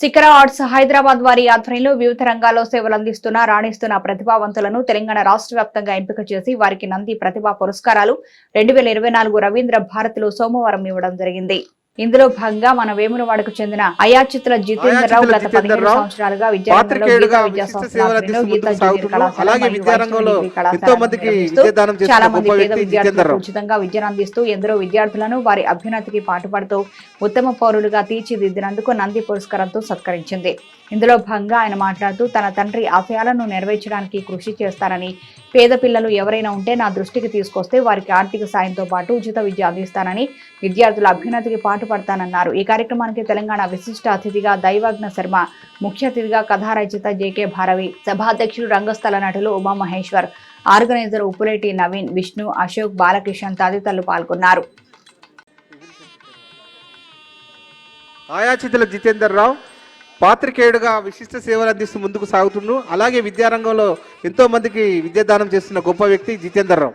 సికరా arts Hyderabad వారి ఆధ్వర్యంలో వివిధ రంగాల్లో సేవలు అందిస్తున్న రాణిస్తున్న ప్రతిభావంతులను తెలంగాణ రాష్ట్ర వ్యాప్తంగా ఎంపిక చేసి వారికి నంది ప్రతిభా పురస్కారాలు. రెండు వేల ఇరవై నాలుగు రవీంద్ర భారతిలో సోమవారం ఇవ్వడం జరిగింది. ఇందులో భాగంగా మన వేములవాడకు చెందిన అయాచితుల జితేందర్ రావు గత పదిహేను సంవత్సరాలుగా చాలా మంది పేద విద్యార్థులకు. ఉచితంగా విద్యను అందిస్తూ ఎందరో విద్యార్థులను వారి అభ్యున్నతికి పాటుపడుతూ ఉత్తమ పౌరులుగా తీర్చిదిద్దినందుకు నంది పురస్కారంతో సత్కరించింది ఇందులో భాగంగా ఆయన మాట్లాడుతూ తన తండ్రి ఆశయాలను నెరవేర్చడానికి కృషి చేస్తానని పేద పిల్లలు ఎవరైనా ఉంటే నా దృష్టికి తీసుకొస్తే వారికి ఆర్థిక సాయంతో పాటు ఉచిత విద్య అందిస్తానని విద్యార్థుల అభ్యున్నతికి పాటుపడతానన్నారు ఈ కార్యక్రమానికి తెలంగాణ విశిష్ట అతిథిగా దైవాగ్న శర్మ ముఖ్య అతిథిగా కథారచయిత జేకే భారవి సభాధ్యక్షుడు రంగస్థల నటులు ఉమామహేశ్వర్ ఆర్గనైజర్ ఉప్పులేటి నవీన్ విష్ణు అశోక్ బాలకిషన్ తదితరులు పాల్గొన్నారు. ఆయాచితుల జితేందర్ రావు పాత్రికేయుడుగా విశిష్ట సేవలు అందిస్తూ ముందుకు సాగుతున్నాడు అలాగే విద్యారంగంలో ఎంతో మందికి విద్యాదానం చేస్తున్న గొప్ప వ్యక్తి జితేందర్ రావు.